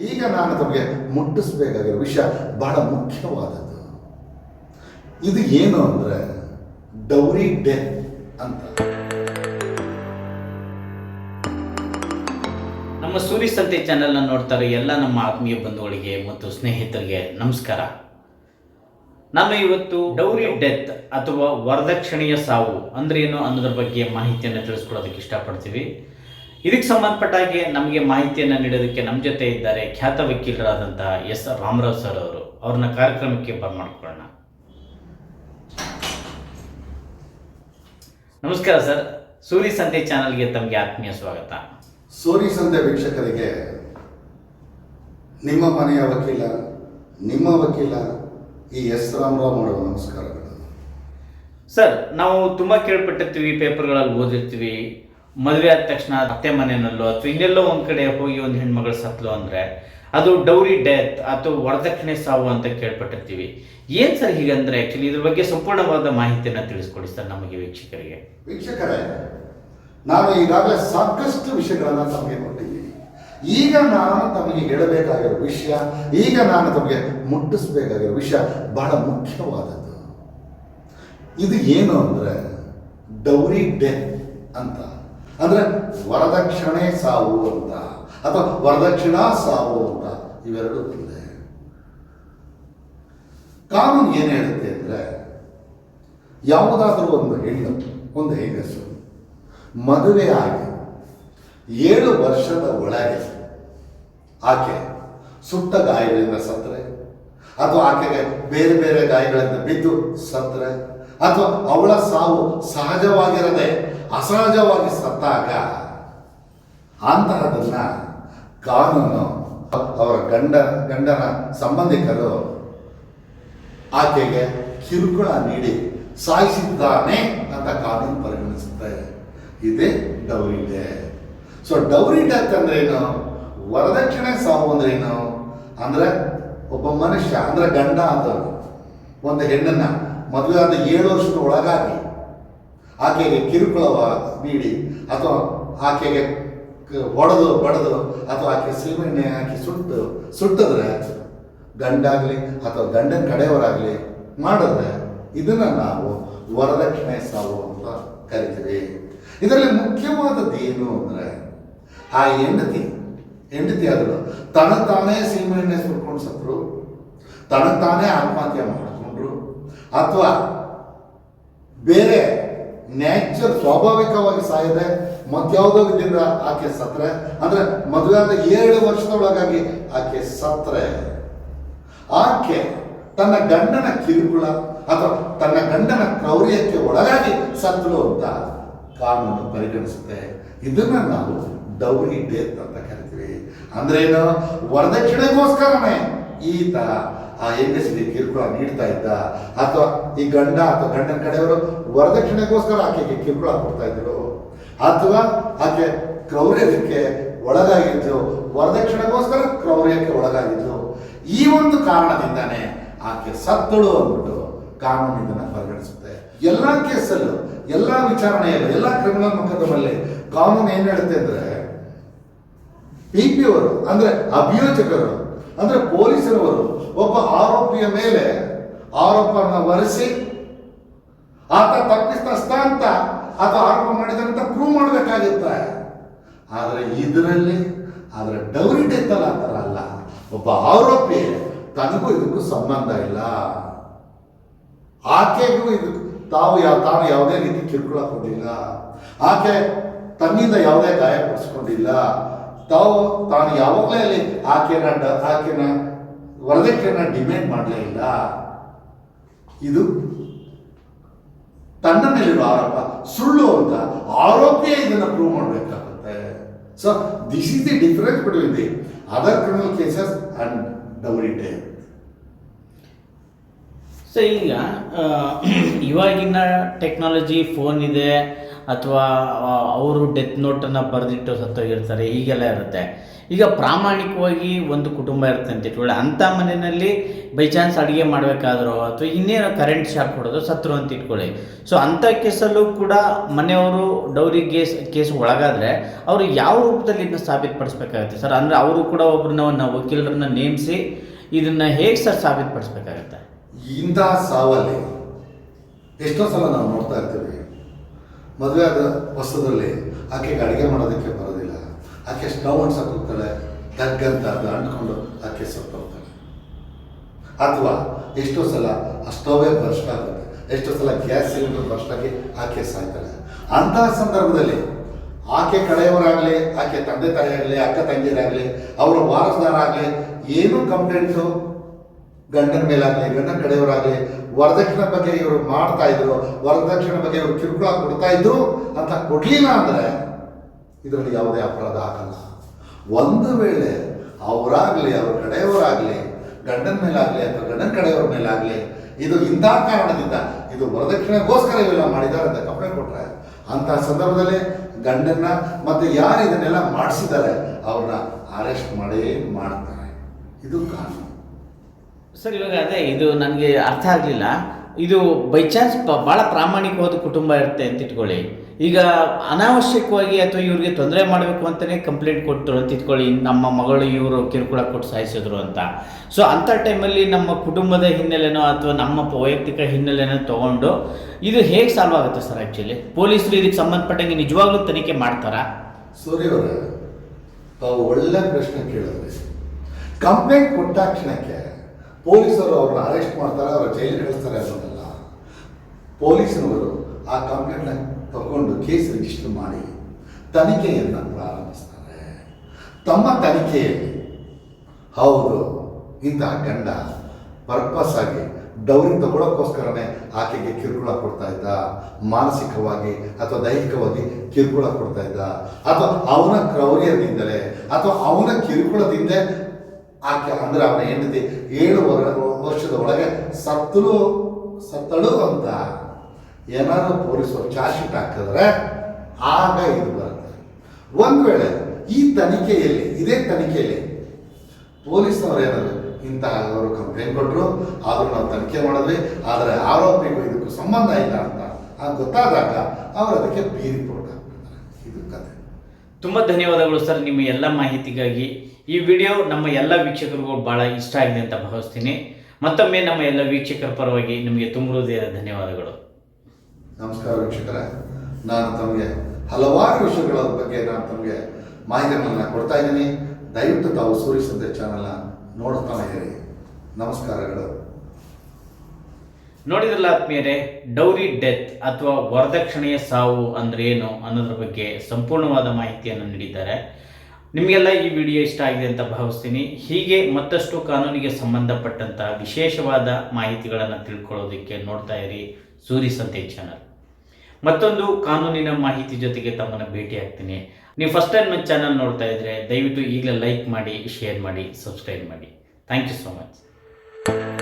ಈಗ ನಾನು ತಮಗೆ ಮುಟ್ಟಿಸ್ಬೇಕಾಗಿರೋ ವಿಷಯ ಬಹಳ ಮುಖ್ಯವಾದದ್ದು. ಇದು ಏನು ಅಂದರೆ ಡೌರಿ ಡೆತ್ ಅಂತ. ನಮ್ಮ ಸೂರಿ ಸಂತೆ ಚಾನೆಲ್ನ ನೋಡ್ತಾರೆ ಎಲ್ಲ ನಮ್ಮ ಆತ್ಮೀಯ ಬಂಧುಗಳಿಗೆ ಮತ್ತು ಸ್ನೇಹಿತರಿಗೆ ನಮಸ್ಕಾರ. ನಾನು ಇವತ್ತು ಡೌರಿ ಡೆತ್ ಅಥವಾ ವರದಕ್ಷಿಣೆಯ ಸಾವು ಅಂದ್ರೆ ಏನು ಅನ್ನೋದ್ರ ಬಗ್ಗೆ ಮಾಹಿತಿಯನ್ನು ತಿಳಿಸ್ಕೊಡೋದಕ್ಕೆ ಇಷ್ಟಪಡ್ತೀವಿ. ಇದಕ್ಕೆ ಸಂಬಂಧಪಟ್ಟ ಹಾಗೆ ನಮಗೆ ಮಾಹಿತಿಯನ್ನು ನೀಡೋದಕ್ಕೆ ನಮ್ಮ ಜೊತೆ ಇದ್ದಾರೆ ಖ್ಯಾತ ವಕೀಲರಾದಂತಹ ಎಸ್ ರಾಮರಾವ್ ಸರ್ ಅವರು. ಅವ್ರನ್ನ ಕಾರ್ಯಕ್ರಮಕ್ಕೆ ಬರ್ಮಾಡ್ಕೊಳ್ಳೋಣ. ನಮಸ್ಕಾರ ಸರ್. ಸೂರಿ ಸಂತೆ ಚಾನಲ್ಗೆ ತಮಗೆ ಆತ್ಮೀಯ ಸ್ವಾಗತ. ಸೂರಿ ಸಂತೆ ವೀಕ್ಷಕರಿಗೆ ನಿಮ್ಮ ಮನೆಯ ವಕೀಲ ನಿಮ್ಮ ವಕೀಲ ಈ ಎಸ್ ರಾಮರಾವ್ ಮಾಡುವ ನಮಸ್ಕಾರಗಳು. ಸರ್ ನಾವು ತುಂಬ ಕೇಳ್ಪಟ್ಟಿರ್ತೀವಿ ಪೇಪರ್ಗಳಲ್ಲಿ ಓದಿರ್ತೀವಿ ಮದುವೆ ಆದ ತಕ್ಷಣ ಅತ್ತೆ ಮನೆಯಲ್ಲೋ ಅಥವಾ ಇನ್ನೆಲ್ಲೋ ಒಂದು ಕಡೆ ಹೋಗಿ ಒಂದು ಹೆಣ್ಮಗಳು ಸತ್ಲು ಅಂದರೆ ಅದು ಡೌರಿ ಡೆತ್ ಅಥವಾ ವರದಕ್ಷಿಣೆ ಸಾವು ಅಂತ ಕೇಳ್ಪಟ್ಟಿರ್ತೀವಿ. ಏನು ಸರ್ ಹೀಗಂದ್ರೆ ಆ್ಯಕ್ಚುಲಿ ಇದ್ರ ಬಗ್ಗೆ ಸಂಪೂರ್ಣವಾದ ಮಾಹಿತಿಯನ್ನು ತಿಳಿಸ್ಕೊಡಿ ಸರ್ ನಮಗೆ ವೀಕ್ಷಕರಿಗೆ. ವೀಕ್ಷಕರೇ, ನಾನು ಈಗಾಗಲೇ ಸಾಕಷ್ಟು ವಿಷಯಗಳನ್ನು ತಮಗೆ ಕೊಟ್ಟಿದ್ದೀನಿ. ಈಗ ನಾನು ತಮಗೆ ಹೇಳಬೇಕಾಗಿರೋ ವಿಷಯ, ಈಗ ನಾನು ತಮಗೆ ಮುಟ್ಟಿಸ್ಬೇಕಾಗಿರೋ ವಿಷಯ ಬಹಳ ಮುಖ್ಯವಾದದ್ದು. ಇದು ಏನು ಅಂದರೆ ಡೌರಿ ಡೆತ್ ಅಂತ. ಅಂದರೆ ವರದಕ್ಷಿಣೆ ಸಾವು ಅಂತ, ಅಥವಾ ವರದಕ್ಷಿಣಾ ಸಾವು ಅಂತ, ಇವೆರಡು ಒಂದೇ. ಕಾನೂನು ಏನು ಹೇಳುತ್ತೆ ಅಂದರೆ, ಯಾವುದಾದ್ರೂ ಒಂದು ಹೆಣ್ಣು, ಒಂದು ಹೆಂಗಸು ಮದುವೆ ಆಗಿ ಏಳು ವರ್ಷದ ಒಳಗೆ ಆಕೆ ಸುಟ್ಟ ಗಾಯಗಳಿಂದ ಸತ್ತರೆ ಅಥವಾ ಆಕೆಗೆ ಬೇರೆ ಬೇರೆ ಗಾಯಗಳಿಂದ ಬಿದ್ದು ಸತ್ತರೆ ಅಥವಾ ಅವಳ ಸಾವು ಸಹಜವಾಗಿರದೆ ಅಸಹಜವಾಗಿ ಸತ್ತಾಗ ಅಂತಹದನ್ನ ಕಾನೂನು ಅವರ ಗಂಡ, ಗಂಡನ ಸಂಬಂಧಿಕರು ಆಕೆಗೆ ಕಿರುಕುಳ ನೀಡಿ ಸಾಯಿಸಿದ್ದಾನೆ ಅಂತ ಕಾನೂನು ಪರಿಗಣಿಸುತ್ತೆ. ಇದೇ ಡೌರಿ ಡೆ ಸೊ ಡೌರಿಟೆ ಅಂತಂದ್ರೆ ಏನು? ವರದಕ್ಷಿಣೆ ಸಾವು ಅಂದ್ರೆ ಏನು? ಅಂದ್ರೆ ಒಬ್ಬ ಮನುಷ್ಯ, ಅಂದ್ರೆ ಗಂಡ ಅಂತ ಒಂದು ಹೆಣ್ಣನ್ನ ಮದುವೆ ಆದ ಏಳು ವರ್ಷದ ಒಳಗಾಗಿ ಆಕೆಗೆ ಕಿರುಕುಳವ ನೀಡಿ ಅಥವಾ ಆಕೆಗೆ ಹೊಡೆದು ಬಡದು ಅಥವಾ ಆಕೆ ಸೀಮೆಣ್ಣೆ ಹಾಕಿ ಸುಟ್ಟು, ಸುಟ್ಟಿದ್ರೆ ಗಂಡಾಗಲಿ ಅಥವಾ ಗಂಡನ ಕಡೆಯವರಾಗಲಿ ಮಾಡಿದ್ರೆ ಇದನ್ನು ನಾವು ವರದಕ್ಷಿಣೆ ಸಾವು ಅಂತ ಕರಿತೀವಿ. ಇದರಲ್ಲಿ ಮುಖ್ಯವಾದದ್ದು ಏನು ಅಂದರೆ ಆ ಹೆಂಡತಿ ಹೆಂಡತಿ ಆದಳು ತನ ತಾನೇ ಸೀಮೆಣ್ಣೆ ಸುಟ್ಕೊಂಡು ಸತ್ರು ತನ ತಾನೇ ಆತ್ಮಹತ್ಯೆ ಮಾಡಿಕೊಂಡ್ರು, ಅಥವಾ ಬೇರೆ ನ್ಯಾಚರ್ ಸ್ವಾಭಾವಿಕವಾಗಿ ಸಾಯದೆ ಮತ್ಯಾವುದೋ ವಿಧದಿಂದ ಆಕೆ ಸತ್ರೆ. ಅಂದ್ರೆ ಮದುವೆ ಆದ ಏಳು ವರ್ಷದೊಳಗಾಗಿ ಆಕೆ ಸತ್ರೆ. ಆಕೆ ತನ್ನ ಗಂಡನ ಕಿರುಕುಳ ಅಥವಾ ತನ್ನ ಗಂಡನ ಕ್ರೌರ್ಯಕ್ಕೆ ಒಳಗಾಗಿ ಸತ್ರು ಅಂತ ಕಾನೂನು ಪರಿಗಣಿಸುತ್ತೆ. ಇದನ್ನ ನಾವು ಡೌರಿ ಡೇತ್ ಅಂತ ಕರಿತೀವಿ. ಅಂದ್ರೇನು? ವರದಕ್ಷಿಣೆಗೋಸ್ಕರನೇ ಈತ ಆ ಹೆಂಗಸಿಗೆ ಕಿರುಕುಳ ನೀಡ್ತಾ ಇದ್ದ? ಅಥವಾ ಈ ಗಂಡ ಅಥವಾ ಗಂಡನ ಕಡೆಯವರು ವರದಕ್ಷಿಣೆಗೋಸ್ಕರ ಆಕೆಗೆ ಕಿರುಕುಳ ಕೊಡ್ತಾ ಇದ್ರು? ಅಥವಾ ಆಕೆ ಕ್ರೌರ್ಯಕ್ಕೆ ಒಳಗಾಗಿದ್ರು? ವರದಕ್ಷಿಣೆಗೋಸ್ಕರ ಕ್ರೌರ್ಯಕ್ಕೆ ಒಳಗಾಗಿದ್ರು? ಈ ಒಂದು ಕಾರಣದಿಂದಾನೇ ಆಕೆ ಸತ್ತಳು ಅಂದ್ಬಿಟ್ಟು ಕಾನೂನು ಪರಿಗಣಿಸುತ್ತೆ. ಎಲ್ಲ ಕೇಸಲ್ಲೂ, ಎಲ್ಲ ವಿಚಾರಣೆಯಲ್ಲೂ, ಎಲ್ಲ ಕ್ರಿಮಿನಲ್ ಮೊಕದ್ದಮಲ್ಲಿ ಕಾನೂನು ಏನ್ ಹೇಳುತ್ತೆ ಅಂದ್ರೆ, ಪಿ ಪಿ ಅವರು, ಅಂದ್ರೆ ಅಭಿಯೋಜಕರು ಅಂದ್ರೆ ಪೊಲೀಸರವರು ಒಬ್ಬ ಆರೋಪಿಯ ಮೇಲೆ ಆರೋಪನ ಹೊರಿಸಿ ಆತ ತಪ್ಪಿತಸ್ಥ ಅಂತ ಅಥವಾ ಆರೋಪ ಮಾಡಿದಂತ ಪ್ರೂವ್ ಮಾಡಬೇಕಾಗಿತ್ತೆ ಆದರೆ ಇದರಲ್ಲಿ ಆದರೆ ಡೌರಿ ಇತ್ತಲ್ಲ ಅಲ್ಲ ಅಲ್ಲ. ಒಬ್ಬ ಆರೋಪಿ, ತನಗೂ ಇದಕ್ಕೂ ಸಂಬಂಧ ಇಲ್ಲ. ಆಕೆಗೂ ಇದು, ತಾವು ಯಾವ, ತಾನು ಯಾವುದೇ ರೀತಿ ಕಿರುಕುಳ ಕೊಟ್ಟಿಲ್ಲ. ಆಕೆ ತನ್ನಿಂದ ಯಾವುದೇ ಗಾಯ ಪಡಿಸ್ಕೊಂಡಿಲ್ಲ ತಾವು, ತಾನು ಯಾವಾಗಲೇ ಅಲ್ಲಿ ಆಕೆನ ಆಕೆನ ವರದಕ್ಷಿಣ ಡಿಮ್ಯಾಂಡ್ ಮಾಡಲೇ ಇಲ್ಲ. ಇದು ತನ್ನ ಮೇಲಿರುವ ಆರೋಪ. ಸುಳ್ಳು ಅಂತ ಆರೋಪಿಯೇ ಇದನ್ನು ಪ್ರೂವ್ ಮಾಡಬೇಕಾಗುತ್ತೆ. So this is the difference between the other criminal cases and dowry day so ಈಗ ಇವಾಗಿನ ಟೆಕ್ನಾಲಜಿ ಫೋನ್ ಇದೆ. ಅಥವಾ ಅವರು ಡೆತ್ ನೋಟನ್ನು ಬರೆದಿಟ್ಟು ಸತ್ತೋಗಿರ್ತಾರೆ, ಹೀಗೆಲ್ಲ ಇರುತ್ತೆ. ಈಗ ಪ್ರಾಮಾಣಿಕವಾಗಿ ಒಂದು ಕುಟುಂಬ ಇರುತ್ತೆ ಅಂತ ಇಟ್ಕೊಳ್ಳಿ. ಅಂಥ ಮನೆಯಲ್ಲಿ ಬೈ ಚಾನ್ಸ್ ಅಡುಗೆ ಮಾಡಬೇಕಾದ್ರೋ ಅಥವಾ ಇನ್ನೇನು ಕರೆಂಟ್ ಶಾಕ್ ಕೊಡೋದು ಸತ್ರು ಅಂತ ಇಟ್ಕೊಳ್ಳಿ. ಸೊ ಅಂಥ ಕೇಸಲ್ಲೂ ಕೂಡ ಮನೆಯವರು ಡೌರಿ ಕೇಸ್ ಕೇಸ್ ಒಳಗಾದರೆ ಅವರು ಯಾವ ರೂಪದಲ್ಲಿ ಇದನ್ನ ಸಾಬೀತುಪಡಿಸ್ಬೇಕಾಗುತ್ತೆ ಸರ್? ಅಂದರೆ ಅವರು ಕೂಡ ಒಬ್ಬರನ್ನ ವಕೀಲರನ್ನ ನೇಮಿಸಿ ಇದನ್ನು ಹೇಗೆ ಸರ್ ಸಾಬೀತುಪಡಿಸ್ಬೇಕಾಗತ್ತೆ? ಇಂಥ ಸಾವಲ್ಲಿ ಎಷ್ಟೋ ಸಲ ನಾವು ನೋಡ್ತಾ ಇರ್ತೀವಿ. ಮದುವೆ ಆದ ಹೊಸದಲ್ಲಿ ಆಕೆಗೆ ಅಡುಗೆ ಮಾಡೋದಕ್ಕೆ ಬರೋದಿಲ್ಲ. ಆಕೆ ಸ್ಟವ್ ಅನ್ಸಕ್ಕೆ ಹೋಗ್ತಾಳೆ ಅದು ಅಂಟ್ಕೊಂಡು ಆಕೆ ಸತ್ತೋಗ್ತಾಳೆ ಅಥವಾ ಎಷ್ಟೋ ಸಲ ಆ ಸ್ಟವೇ ಬರ್ಸ್ಟ್ ಆಗುತ್ತೆ. ಎಷ್ಟೋ ಸಲ ಗ್ಯಾಸ್ ಸಿಲಿಂಡರ್ ಬರ್ಸ್ಟ್ ಆಗಿ ಆಕೆ ಸಾಯ್ತಾಳೆ. ಅಂತಹ ಸಂದರ್ಭದಲ್ಲಿ ಆಕೆ ಕಡೆಯವರಾಗಲಿ, ಆಕೆ ತಂದೆ ತಾಯಿ ಆಗಲಿ ಅಕ್ಕ ತಂಗಿಯರಾಗಲಿ, ಅವರ ವಾರಸದಾರ ಆಗಲಿ, ಏನೂ ಕಂಪ್ಲೇಂಟು ಗಂಡನ ಮೇಲಾಗಲಿ, ಗಂಡನ ಕಡೆಯವರಾಗಲಿ, ವರದಕ್ಷಿಣೆ ಬಗ್ಗೆ ಇವರು ಮಾಡ್ತಾ ಇದ್ರು, ವರದಕ್ಷಿಣೆ ಬಗ್ಗೆ ಇವರು ಕಿರುಕುಳ ಕೊಡ್ತಾ ಇದ್ರು ಅಂತ ಕೊಡ್ಲಿಲ್ಲ ಅಂದ್ರೆ ಇದರಲ್ಲಿ ಯಾವುದೇ ಅಪರಾಧ ಆಗಲ್ಲ. ಒಂದು ವೇಳೆ ಅವರಾಗಲಿ, ಅವ್ರ ಕಡೆಯವರಾಗಲಿ, ಗಂಡನ ಮೇಲಾಗಲಿ ಅಥವಾ ಗಂಡನ ಕಡೆಯವರ ಮೇಲಾಗಲಿ, ಇದು ಇಂಥ ಕಾರಣದಿಂದ ಇದು ವರದಕ್ಷಿಣೆಗೋಸ್ಕರ ಇವೆಲ್ಲ ಮಾಡಿದ್ದಾರೆ ಅಂತ ಕಂಪ್ಲೇಂಟ್ ಕೊಟ್ರೆ, ಅಂಥ ಸಂದರ್ಭದಲ್ಲಿ ಗಂಡನ್ನ ಮತ್ತೆ ಯಾರು ಇದನ್ನೆಲ್ಲ ಮಾಡಿಸಿದ್ದಾರೆ, ಅವ್ರನ್ನ ಅರೆಸ್ಟ್ ಮಾಡೇ ಮಾಡ್ತಾರೆ. ಇದು ಕಾನೂನು. ಸರ್, ಇವಾಗ ಅದೇ, ಇದು ನನಗೆ ಅರ್ಥ ಆಗಲಿಲ್ಲ. ಇದು ಬೈ ಚಾನ್ಸ್ ಭಾಳ ಪ್ರಾಮಾಣಿಕವಾದ ಕುಟುಂಬ ಇರುತ್ತೆ ಅಂತ ಇಟ್ಕೊಳ್ಳಿ. ಈಗ ಅನಾವಶ್ಯಕವಾಗಿ ಅಥವಾ ಇವ್ರಿಗೆ ತೊಂದರೆ ಮಾಡಬೇಕು ಅಂತಲೇ ಕಂಪ್ಲೇಂಟ್ ಕೊಟ್ಟರು ಅಂತ ಇಟ್ಕೊಳ್ಳಿ. ನಮ್ಮ ಮಗಳು ಇವರು ಕಿರುಕುಳ ಕೊಟ್ಟು ಸಾಯಿಸಿದ್ರು ಅಂತ. ಸೊ ಅಂಥ ಟೈಮಲ್ಲಿ ನಮ್ಮ ಕುಟುಂಬದ ಹಿನ್ನೆಲೆನೋ ಅಥವಾ ನಮ್ಮ ವೈಯಕ್ತಿಕ ಹಿನ್ನೆಲೆನೋ ತೊಗೊಂಡು ಇದು ಹೇಗೆ ಸಾಲ್ವ್ ಆಗುತ್ತೆ ಸರ್ ಆ್ಯಕ್ಚುಲಿ ಪೊಲೀಸರು ಇದಕ್ಕೆ ಸಂಬಂಧಪಟ್ಟಂಗೆ ನಿಜವಾಗ್ಲೂ ತನಿಖೆ ಮಾಡ್ತಾರಾ? ಸೂರ್ಯವರ ತಾವು ಒಳ್ಳೆ ಪ್ರಶ್ನೆ ಕೇಳಿದ್ರಿ. ಕಂಪ್ಲೇಂಟ್ ಕೊಟ್ಟಾಕ್ಷಣಕ್ಕೆ ಪೊಲೀಸರು ಅವ್ರನ್ನ ಅರೆಸ್ಟ್ ಮಾಡ್ತಾರೆ, ಅವ್ರ ಜೈಲಿಗೆ ಕಳಿಸ್ತಾರೆ ಅನ್ನೋದಲ್ಲ. ಪೊಲೀಸರವರು ಆ ಕಂಪ್ಲೇಂಟ್ನ ತಗೊಂಡು ಕೇಸ್ ರಿಜಿಸ್ಟರ್ ಮಾಡಿ ತನಿಖೆಯನ್ನು ಪ್ರಾರಂಭಿಸ್ತಾರೆ. ತಮ್ಮ ತನಿಖೆಯಲ್ಲಿ ಹೌದು, ಇಂತಹ ಗಂಡ ಪರ್ಪಸ್ ಆಗಿ ಡೌರಿ ತಗೊಳ್ಳೋಕ್ಕೋಸ್ಕರನೇ ಆಕೆಗೆ ಕಿರುಕುಳ ಕೊಡ್ತಾ ಇದ್ದ, ಮಾನಸಿಕವಾಗಿ ಅಥವಾ ದೈಹಿಕವಾಗಿ ಕಿರುಕುಳ ಕೊಡ್ತಾ ಇದ್ದ, ಅಥವಾ ಅವನ ಕ್ರೌರ್ಯದಿಂದಲೇ ಅಥವಾ ಅವನ ಕಿರುಕುಳದಿಂದ ಆಕೆ ಅಂದ್ರೆ ಅವನ ಹೆಂಡತಿ. ಏಳು ವರ ವರ್ಷದ ಒಳಗೆ ಸತ್ತಲು ಸತ್ತಳು ಅಂತ. ಏನಾದರೂ ಪೊಲೀಸರು ಚಾರ್ಜ್ ಶೀಟ್ ಹಾಕಿದ್ರೆ ಆಗ ಇದು ಬರುತ್ತೆ. ಒಂದು ವೇಳೆ ಈ ತನಿಖೆಯಲ್ಲಿ, ಇದೇ ತನಿಖೆಯಲ್ಲಿ ಪೊಲೀಸ್ನವ್ರು ಏನಾದ್ರು ಇಂತಹ ಅವರು ಕಂಪ್ಲೇಂಟ್ ಕೊಟ್ಟರು ಆದರೂ ನಾವು ತನಿಖೆ ಮಾಡಿದ್ವಿ, ಆದರೆ ಆರೋಪಿಗೂ ಇದಕ್ಕೂ ಸಂಬಂಧ ಇಲ್ಲ ಅಂತ. ಗೊತ್ತಾದಾಗ ಅವರು ಅದಕ್ಕೆ ಬೀರಿ ಕೊಡ್ತಾರೆ ಇದು ಕತೆ. ತುಂಬ ಧನ್ಯವಾದಗಳು ಸರ್ ನಿಮ್ಮ ಎಲ್ಲ ಮಾಹಿತಿಗಾಗಿ. ಈ ವಿಡಿಯೋ ನಮ್ಮ ಎಲ್ಲ ವೀಕ್ಷಕರಿಗೂ ಭಾಳ ಇಷ್ಟ ಆಗಿದೆ ಅಂತ ಭಾವಿಸ್ತೀನಿ. ಮತ್ತೊಮ್ಮೆ ನಮ್ಮ ಎಲ್ಲ ವೀಕ್ಷಕರ ಪರವಾಗಿ ನಿಮಗೆ ತುಂಬ ಧನ್ಯವಾದಗಳು. ನಮಸ್ಕಾರ ವೀಕ್ಷಕರ. ನಾನು ತಮಗೆ ಹಲವಾರು ವಿಷಯಗಳ ಬಗ್ಗೆ ನಾನು ತಮಗೆ ಮಾಹಿತಿಗಳನ್ನು ಕೊಡ್ತಾ ಇದ್ದೀನಿ. ದಯವಿಟ್ಟು ತಾವು ಸೂರ್ಯ ಸಂದೇಶ್ ಚಾನಲ್ನ ನೋಡ್ತಾನೆ ನಮಸ್ಕಾರಗಳು. ನೋಡಿದ್ರಲ್ಲ ಆತ್ಮೀಯರೇ, ಡೌರಿ ಡೆತ್ ಅಥವಾ ವರದಕ್ಷಿಣೆಯ ಸಾವು ಅಂದ್ರೆ ಏನು ಅನ್ನೋದ್ರ ಬಗ್ಗೆ ಸಂಪೂರ್ಣವಾದ ಮಾಹಿತಿಯನ್ನು ನೀಡಿದ್ದಾರೆ. ನಿಮಗೆಲ್ಲ ಈ ವಿಡಿಯೋ ಇಷ್ಟ ಆಗಿದೆ ಅಂತ ಭಾವಿಸ್ತೀನಿ. ಹೀಗೆ ಮತ್ತಷ್ಟು ಕಾನೂನಿಗೆ ಸಂಬಂಧಪಟ್ಟಂಥ ವಿಶೇಷವಾದ ಮಾಹಿತಿಗಳನ್ನು ತಿಳ್ಕೊಳ್ಳೋದಕ್ಕೆ ನೋಡ್ತಾ ಇರಿ ಸೂರಿ ಸಂತೆ ಚಾನಲ್ ಮತ್ತೊಂದು ಕಾನೂನಿನ ಮಾಹಿತಿ ಜೊತೆಗೆ ತಮ್ಮನ್ನು ಭೇಟಿ ಆಗ್ತೀನಿ. ನೀವು ಫಸ್ಟ್ ಟೈಮ್ ನನ್ನ ಚಾನಲ್ ನೋಡ್ತಾ ಇದ್ರೆ ದಯವಿಟ್ಟು ಈಗಲೇ ಲೈಕ್ ಮಾಡಿ ಶೇರ್ ಮಾಡಿ ಸಬ್ಸ್ಕ್ರೈಬ್ ಮಾಡಿ. Thank you so much